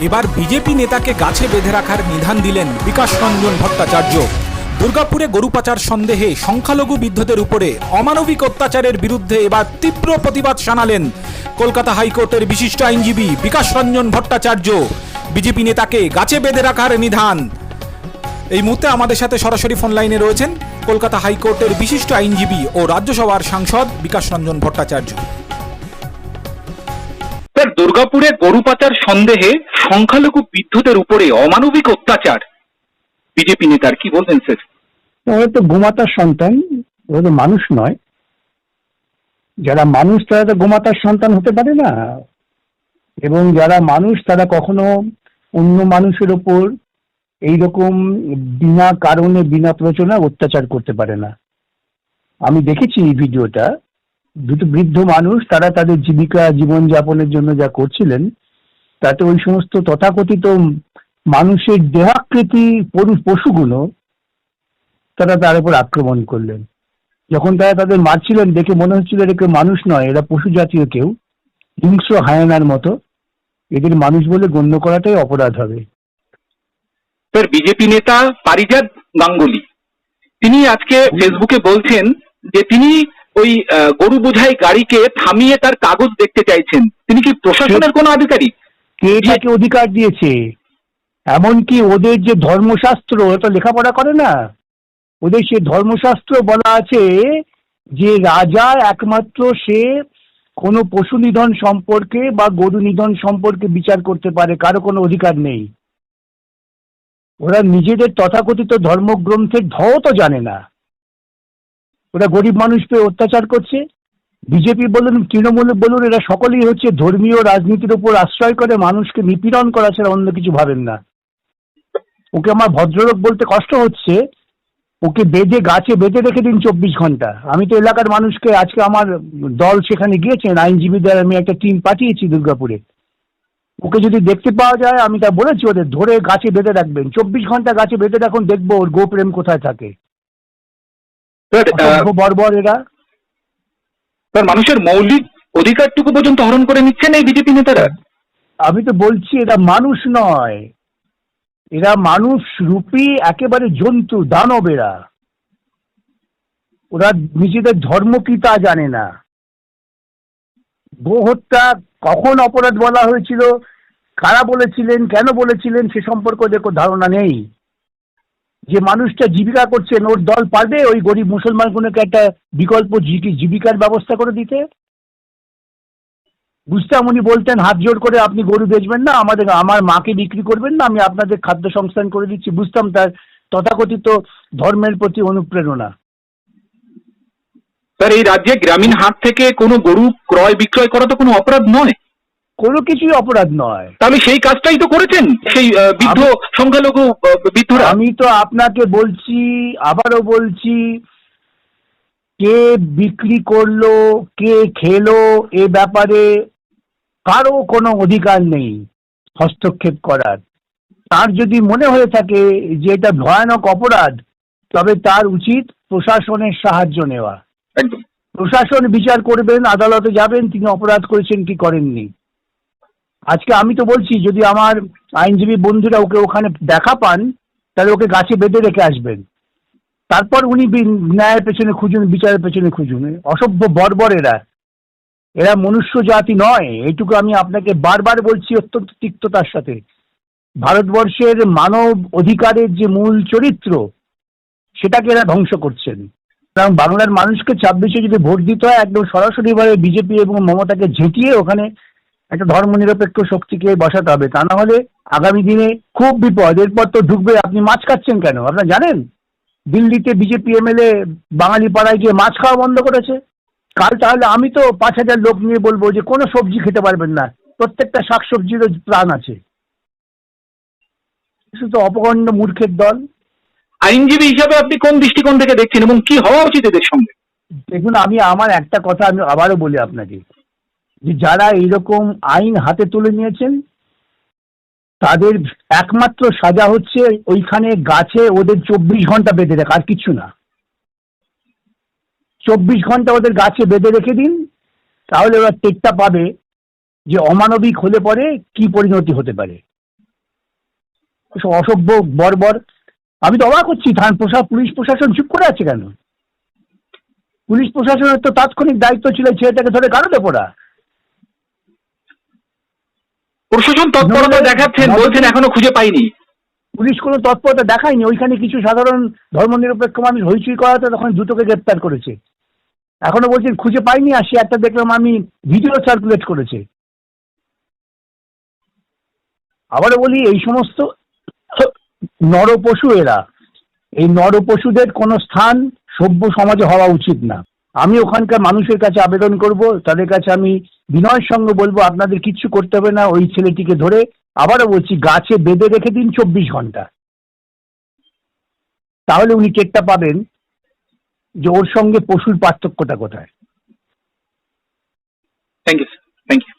এবার বিজেপি নেতাকে গাছে বেঁধে রাখার নিধান দিলেন বিকাশ রঞ্জন ভট্টাচার্য। দুর্গাপুরে গরু পাচার সন্দেহে সংখ্যালঘু বিদ্ধদের উপরে অমানবিক অত্যাচারের বিরুদ্ধে এবার তীব্র প্রতিবাদ জানালেন কলকাতা হাইকোর্টের বিশিষ্ট আইনজীবী বিকাশ রঞ্জন ভট্টাচার্য। বিজেপি নেতাকে গাছে বেঁধে রাখার নিধান। এই মুহূর্তে আমাদের সাথে সরাসরি ফোন লাইনে রয়েছেন কলকাতা হাইকোর্টের বিশিষ্ট আইনজীবী ও রাজ্যসভার সাংসদ বিকাশ রঞ্জন ভট্টাচার্য। স্যার দুর্গাপুরে গরু পাচার সন্দেহে সংখ্যালঘু বিদ্যুতের উপরে অমানবিক অত্যাচার। বিজেপি নেতার কি বলবেন, স্যার? ওরা তো গোমাতার সন্তান, ওরা তো মানুষ নয়। যারা মানুষ, তারা তো গোমাতার সন্তান হতে পারে না। এবং যারা মানুষ, তারা কখনো অন্য মানুষের ওপর এইরকম বিনা কারণে, বিনা প্রচনা অত্যাচার করতে পারে না। আমি দেখেছি এই ভিডিওটা। দুটো বৃদ্ধ মানুষ তারা তাদের জীবিকা জীবনযাপনের জন্য যা করছিলেন তাতে ওই সমস্ত তথাকথিত মানুষের দেহাকৃতি পশুগুলো তারা তার উপর আক্রমণ করলেন। যখন তারা তাদের মারছিলেন দেখে মনে হচ্ছিল এরা কেউ মানুষ নয় এরা পশু জাতীয় কেউ হিংস্র হায়ানার মতো। এদের মানুষ বলে গণ্য করাটাই অপরাধ হবে। স্যার বিজেপি নেতা পারিজাত গাঙ্গুলি তিনি আজকে ফেসবুকে বলছেন যে তিনি ওই গরু বোঝাই গাড়িকে থামিয়ে তার কাগজ দেখতে চাইছেন। তিনি কি প্রশাসনের কোনো আধিকারিক? কে তাকে অধিকার দিয়েছে? এমনকি ওদের যে ধর্মশাস্ত্র ওটা লেখাপড়া করে না। ওদের সে ধর্মশাস্ত্র বলা আছে যে রাজা একমাত্র সে কোনো পশু নিধন সম্পর্কে বা গরু নিধন সম্পর্কে বিচার করতে পারে কারও কোনো অধিকার নেই। ওরা নিজেদের তথাকথিত ধর্মগ্রন্থের ধও তো জানে না। ওরা গরিব মানুষকে অত্যাচার করছে। বিজেপি বলুন, তৃণমূল বলুন, এরা সকলেই হচ্ছে ধর্মীয় রাজনীতির উপর আশ্রয় করে, মানুষকে নিপীড়ন করা ছাড়া অন্য কিছু ভাবেন না। ওকে আমার ভদ্রলোক বলতে কষ্ট হচ্ছে, ওকে বেঁধে, গাছে বেঁধে রেখে দিন চব্বিশ ঘণ্টা। আমি তো এলাকার মানুষকে, আজকে আমার দল সেখানে গিয়েছেন, আইনজীবীদের আমি একটা টিম পাঠিয়েছি দুর্গাপুরে। ওকে যদি দেখতে পাওয়া যায়, আমি তা বলেছি, ওদের ধরে গাছে বেঁধে রাখবেন। চব্বিশ ঘণ্টা গাছে বেঁধে রাখুন, দেখব ওর গোপ্রেম কোথায় থাকে। স্যার বর্বর এরা। স্যার মানুষের মৌলিক অধিকারটুকু পর্যন্ত হরণ করে নিচ্ছেন এই বিজেপি নেতারা? আমি তো বলছি এরা মানুষ নয়। এরা মানুষ রূপী একেবারে জন্তু দানব এরা। ওরা নিজেদের ধর্ম কি তা জানে না। গো হত্যা কখন অপরাধ বলা হয়েছিল? কারা বলেছিলেন? কেন বলেছিলেন? সে সম্পর্কে ধারণা নেই। যে মানুষটা জীবিকা করছেন ওর দল পারবে ওই গরিব মুসলমানগুলোকে একটা বিকল্প জীবি- জীবিকার ব্যবস্থা করে দিতে? বুঝতাম উনি বলতেন, হাত জোর করে আপনি গরু বেচবেন না, আমাদের, আমার মাকে বিক্রি করবেন না, আমি আপনাদের খাদ্য সংস্থান করে দিচ্ছি। বুঝতাম তার তথাকথিত ধর্মের প্রতি অনুপ্রেরণা। স্যার, এই রাজ্যে গ্রামীণ হাট থেকে কোনো গরু ক্রয় বিক্রয় করা তো কোনো অপরাধ নয়। কোনো কিছুই অপরাধ নয়। তাহলে সেই কাজটাই তো করেছেন? সেই বৃদ্ধ সংখ্যালঘু বৃদ্ধরা? আমি তো আপনাকে বলছি আবারও বলছি কে বিক্রি করল কে খেলো এ ব্যাপারে কারও কোনো অধিকার নেই হস্তক্ষেপ করার। তার যদি মনে হয়ে থাকে যে এটা ভয়ানক অপরাধ তবে তার উচিত প্রশাসনের সাহায্য নেওয়া। প্রশাসন বিচার করবেন আদালতে যাবেন তিনি অপরাধ করেছেন কি করেননি। আজকে আমি তো বলছি, যদি আমার আইনজীবী বন্ধুরা ওকে ওখানে দেখা পান, তাহলে ওকে গাছে বেঁধে রেখে আসবেন। তারপর উনি ন্যায়ের পেছনে খুঁজুন, বিচারের পেছনে খুঁজুন। অসভ্য বর্বর এরা। এরা মনুষ্য জাতি নয়। এইটুকু আমি আপনাকে বারবার বলছি অত্যন্ত তিক্ততার সাথে। ভারতবর্ষের মানব অধিকারের যে মূল চরিত্র, সেটাকে এরা ধ্বংস করছেন। কারণ বাংলার মানুষকে ছাব্বিশে যদি ভোট দিতে হয়, একদম সরাসরিভাবে বিজেপি এবং মমতাকে ঝেঁটিয়ে ওখানে একটা ধর্মনিরপেক্ষ শক্তিকে বসাতে হবে। তা না হলে আগামী দিনে খুব বিপদ। এরপর তো ঢুকবে আপনি মাছ খাচ্ছেন কেন? আপনারা জানেন? দিল্লিতে বিজেপি এমএলএ বাঙালি পাড়ায় গিয়ে মাছ খাওয়া বন্ধ করেছে। কাল তাহলে আমি তো পাঁচ হাজার লোক নিয়ে বলব যে কোনো সবজি খেতে পারবেন না। প্রত্যেকটা শাকসবজিরও প্রাণ আছে। শুধু অপগণ্ড মূর্খের দল। আইনজীবী হিসাবে আপনি কোন দৃষ্টিকোণ থেকে দেখছেন এবং কি হওয়া উচিত এদের সঙ্গে? দেখুন আমি আমার একটা কথা আমি আবারও বলি আপনাকে। যে যারা এইরকম আইন হাতে তুলে নিয়েছেন, তাদের একমাত্র সাজা হচ্ছে ওইখানে গাছে ওদের চব্বিশ ঘণ্টা বেঁধে রাখা, আর কিছু না। চব্বিশ ঘণ্টা ওদের গাছে বেঁধে রেখে দিন, তাহলে ওরা টেকটা পাবে যে অমানবিক হলে পরে কি পরিণতি হতে পারে। অসভ্য বর্বর, আমি তো অবাক হচ্ছি, থান প্রশা পুলিশ প্রশাসন চুপ করে আছে কেন? পুলিশ প্রশাসনের তো তাৎক্ষণিক দায়িত্ব ছিল ছেলেটাকে ধরে কারও পড়া প্রশাসন তৎপরতা দেখাচ্ছেন বলছেন এখনও খুঁজে পাইনি। পুলিশ কোনো তৎপরতা দেখায়নি। ওইখানে কিছু সাধারণ ধর্মনিরপেক্ষ মানুষ হইচই করাতে তখন দুটোকে গ্রেপ্তার করেছে। এখনও বলছেন খুঁজে পাইনি আর সে একটা দেখলাম আমি ভিডিও সার্কুলেট করেছে। আবারও বলি এই সমস্ত নরপশু এরা এই নরপশুদের কোনো স্থান সভ্য সমাজে হওয়া উচিত না। আমি ওখানকার মানুষের কাছে আবেদন করব, তাদের কাছে আমি বিনয়ের সঙ্গে বলব, আপনাদের কিচ্ছু করতে হবে না, ওই ছেলেটিকে ধরে আবারও বলছি, গাছে বেঁধে রেখে দিন চব্বিশ ঘণ্টা। তাহলে উনি টেকটা পাবেন যে ওর সঙ্গে পশুর পার্থক্যটা কোথায়। Thank you thank you